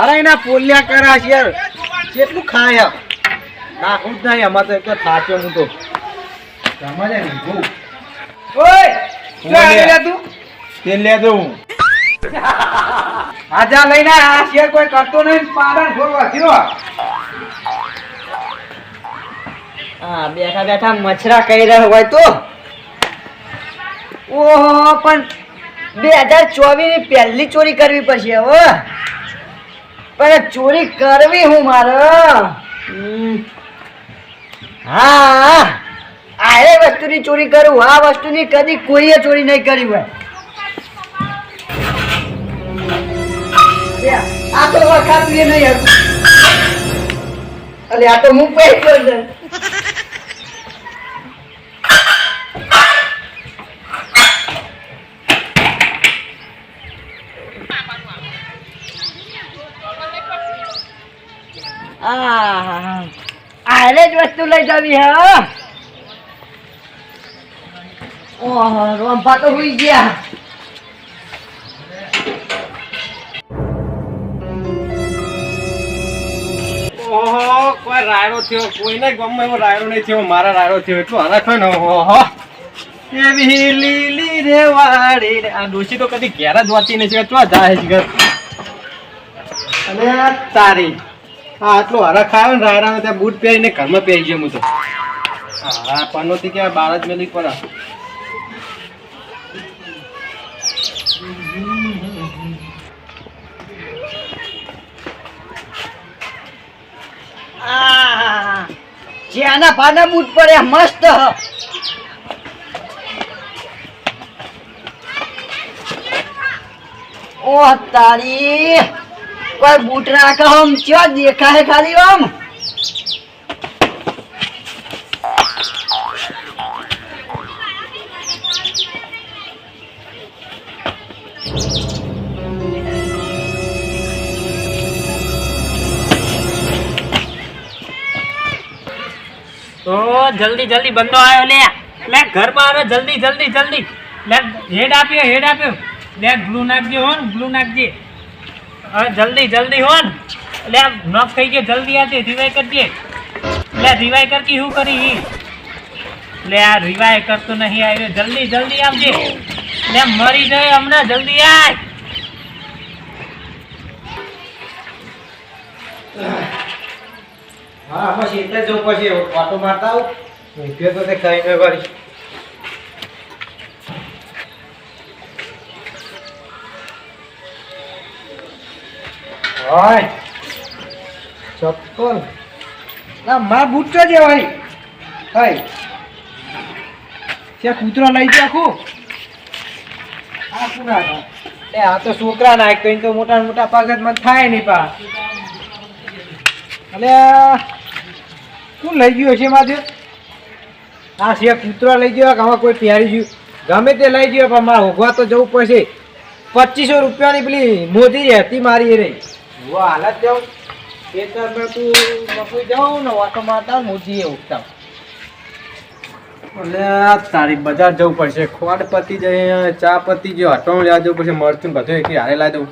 અરે એના પોલ્યા કરા યાર. કેટલું ખાય નાખું જ નહીં અમારે તો એક તો હું તો. સમજે ને બહુ. ઓય ક્યાં લે? તું? તેલ લે દઉં આજા લઈને આ શેર કોઈ કરતો નહીં પાડન ફોરવા થયો. હા બેઠા બેઠા મચ્છરા કહી રહ્યા હોય તો. ઓહો પણ બે હજાર ચોવીસની પહેલી ચોરી કરવી પડશે હવે પણ ચોરી કરવી હું મારે. હા, આ વસ્તુની ચોરી કરું, આ વસ્તુની કદી કોઈએ ચોરી નહીં કરી હોય. આ તો વખત નહીં અરે આ તો હું પૈસો આને જ વસ્તુ લઈ જવી, હે. ઓહો, રોંભા તો હુઈ ગયા. કોઈ રાયડો થયો, કોઈને ગમે એવો રાયડો નહીં થયો, મારા રાયડો થયો, એટલું હરખ ને, ઓહો. એવી લીલી રે વાડી આ ડોશી તો કદી ઘેર જ છે ચો જાય છે અને તારી. આ આટલો હરખ આવ્યો ને રાયડા ત્યાં બૂટ પહેરીને ઘરમાં પહેરી ગયો તો. હા, પનોતી કે બાર જ મેલી પડા જે જ્યાંના પાના બૂટ પડે, મસ્ત. ઓ ઓહ તારી કોઈ બૂટ રાખે આમ ચો દેખાય ખાલી આમ તો જલ્દી જલ્દી બંધો આવ્યો લે લે ઘરમાં આવે જલ્દી જલ્દી જલ્દી લે હેડ આપ્યો હેડ આપ્યો લે ગ્લુ નાખજે હો ને ગ્લુ નાખજે હવે જલ્દી જલ્દી હોન. ને લે નોક થઈ ગયો, જલ્દી આજે રિવાઈ કરજે લે રિવાઈ કરતી શું કરી ઈ? લે આ રિવાઈ કરતો નહીં આવ્યો. જલ્દી જલ્દી આવજે. લે મરી જાય હમણાં, જલ્દી આય. હા પછી એટલે જો પછી વાટો મારતા આવું. ઊંઘ્યો તો કઈ નહીં કરી હોય ચપ્પલ. ના માં બૂટ જે હોય હોય ત્યાં કૂતરો લઈ જાય આખું આ કુના એ, આ તો છોકરા નાખ તો એને તો મોટા મોટા પગત મને થાય નહીં પા. અને શું લઈ ગયો છે માધ્ય આ છે કૂતરો લઈ ગયો કે આમાં કોઈ પહેરી ગયું. ગમે તે લઈ ગયો, પણ મારે હોગવા તો જવું પડશે. પચીસો રૂપિયાની પેલી મોદી હતી મારી એ રહી. હું હાલત જાઉં? ખેતરમાં તું મકુઈ જાઉં ને વાતો મારતા એ ઉગતા. એટલે તારી બજાર જવું પડશે. ખોટ પતી જાય ચા પતી જાય હટો લેવા જવું પડશે મરચું બધું એક હારે લાવી દઉં.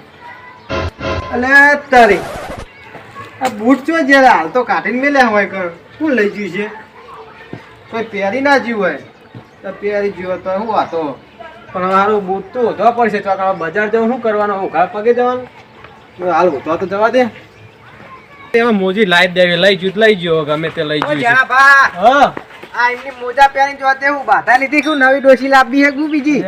અને તારી આ બૂટ છો જ્યારે હાલ તો કાઢીને મેલ્યા હોય કર શું લઈ ગયું છે? કોઈ પહેરી ના જ્યું હોય. તો પહેરી જ્યો તો શું વાતો. પણ મારું બૂટ તો વધવા પડશે. તો બજાર જવું શું કરવાનું? હું ઘર પગે જવાનું? હાલ ઉધવા તો જવા દે. એમાં મોજી લાઈ દેવી લઈ જુ લઈ ગયો ગમે તે લઈ. હા. આ એમની મોજા પહેરીને જોતે હું બાધા લીધી કે નવી ડોસી લાવી હે હું બીજી?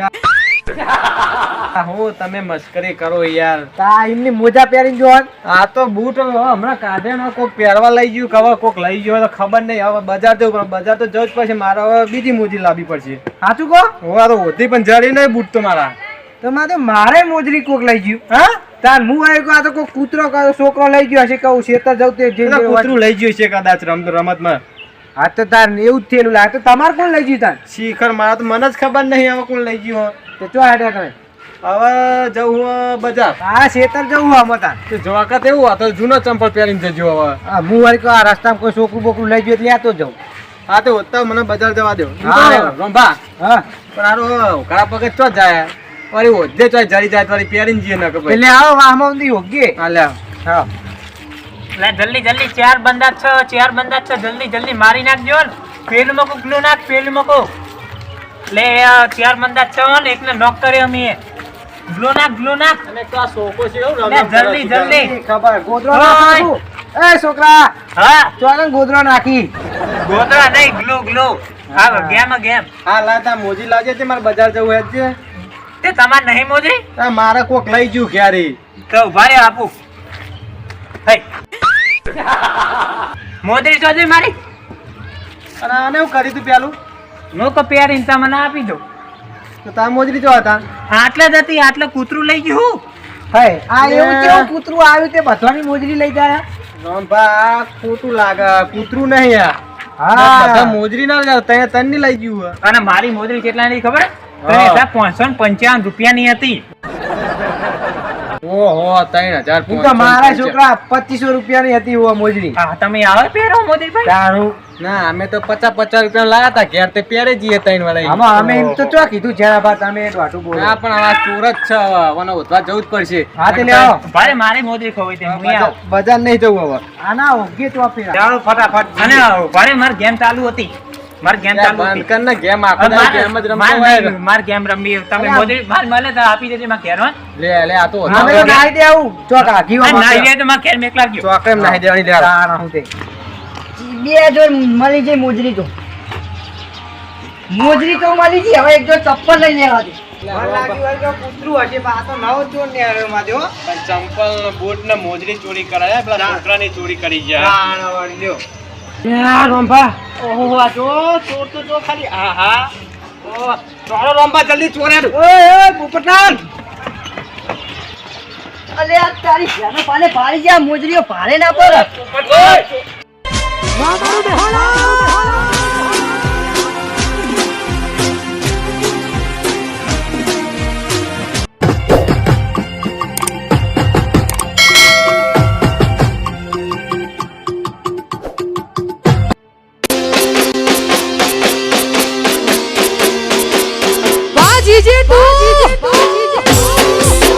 હું તમે મસ્કરી કરો યાર. તા એમની મોજા પહેરીને જો આ તો બૂટ હમણાં કાઢે ને કોક પહેરવા લઈ ગયું કવા કોક લઈ ગયો તો ખબર નહીં. હવે બજાર જવું પણ બજાર તો જવું જ પડશે. મારે હવે બીજી મોજી લાવવી પડશે. સાચું કહો? હું આ તો હોતી પણ જડી નહીં બૂટ તો મારા. તો મારે મારે મોજરી કોક લઈ ગયું હા? તાર હું આવ્યો કે આ તો કોઈ કૂતરો છોકરો લઈ ગયો હશે કહું શેતર જવું તે જે કૂતરું લઈ ગયું છે કદાચ રમત રમતમાં. હા તો તાર એવું જ થયેલું લાગે તો તમારે કોણ લઈ ગયું તાર? શિખર મારા તો મને જ ખબર નહીં હવે કોણ લઈ ગયું. તો ચો હેડ્યા તમે? હવે જવું બજાર. હા શેતર જવું આમ તાર. તો જોવા કરતા એવું આ તો જૂનો ચંપલ પહેરીને જજો હવે. હા હું વાળી આ રસ્તામાં કોઈ છોકરું બોકરું લઈ ગયું એટલે તો જાઉં હા તો મને બજાર જવા દો. હા. રંભા. હા. પણ આરો ખરાબ પગે ચો જાય. વળી ઓજે તો જરી જાત વાળી પહેરીને જઈએ ના કે એટલે આવો વાહમાં ઊંધી યોગ્ય હાલ્યા હા. લે જલ્દી જલ્દી ચાર બંદા છ ચાર બંદા છ જલ્દી જલ્દી મારી નાખજો ને. પેલું મકો ગ્લુ નાખ પેલું મકો. લે ચાર બંદા છ ને એકને નોક કર્યો અમે ગ્લુ નાખ ગ્લુ નાખ. અને તો આ સોકો છે એવું લે જલ્દી જલ્દી. ખબર ગોદરો. એ છોકરા હા. ચોકન ગોદરો નાખી. ગોદરા નહીં ગ્લુ ગ્લુ હા ગેમ ગેમ. હા લાતા મોજી લાજે છે મારે બજાર જવું હે છે. તે તમાર નહીં મોજે? મારા કોક લઈ ગયું ક્યારે? તો ભાઈ આપું. મોદરી મોજરી તો મારી. અને આને હું કરી તું પેલું? નો તો પહેરીને મને આપી દો તો તા મોજરી જો હતા. આટલે જ હતી આટલે કૂતરું લઈ ગયું હે. આ એવું કેવું કૂતરું આવ્યું તે બધાની મોજરી લઈ ગયા? રોનભા આ ખોટું લાગે કૂતરું નહીં આ. હા. બધા મોજરી ના જાય તને તનની લઈ ગયું અને મારી મોજરી કેટલાની ખબર? હા. પાંચસો ને પંચાવન રૂપિયાની હતી. ઓહો ત્રણ હજાર હું તો મારા છોકરા પચીસો રૂપિયાની હતી ઓ મોજડી. હા તમે આવે પહેરો મોદીભાઈ? તારું? ના અમે તો પચાસ પચાસ રૂપિયા લાયા હતા ઘેર તે પહેરે જઈએ ત્રણ વાળા આમાં અમે એમ તો ચો કીધું જરા ભાત અમે એક વાટું બોલ. હા પણ આ ચોર જ છે હવે મને ઉધવા જવું જ પડશે. હા તે લેવો. ભાઈ મારે મોજરી ખોવી તે હું આવું. બજાર બજાર નહીં જવું હવે. આના ઓગે તો પહેરા ચાલો ફટાફટ. અને ભાઈ મારી ગેમ ચાલુ હતી. મારી ગેમ ચાલુ બંધ હતી. કર ને ગેમ આખો ગેમ જ રમતો હોય. માર ગેમ રમી. તમે મોદી માર મોજરી તો આપી દેજે માં ઘેર. લે લે આ તો હા મેં નાઈ દે આવું. ચોક આઘી આ નાઈ દે તો માં ઘેર મેકલા ગયો. ચોકડે નાઈ દેવાની લે તારા હું તે. બે જો મળી જઈ મોજરી તો. મોજરી તો મળી ગઈ હવે એક જો ચપ્પલ લઈ લેવા દે મને લાગ્યું આ ને ચંપલ ને બૂટ ને મોજરી ચોરી કરાયા પેલા છોકરાની ચોરી કરી ગયા. રોંભા. ઓહો આ જો ચોર તો જો ખાલી. આહા. હા ઓ ચાલો રોંભા જલ્દી ચોરે ઓય પોપટલાલ અલે આ તારી ઘેરનો પાને પાડી ગયા મોજરીઓ ભારે ના પર ઓય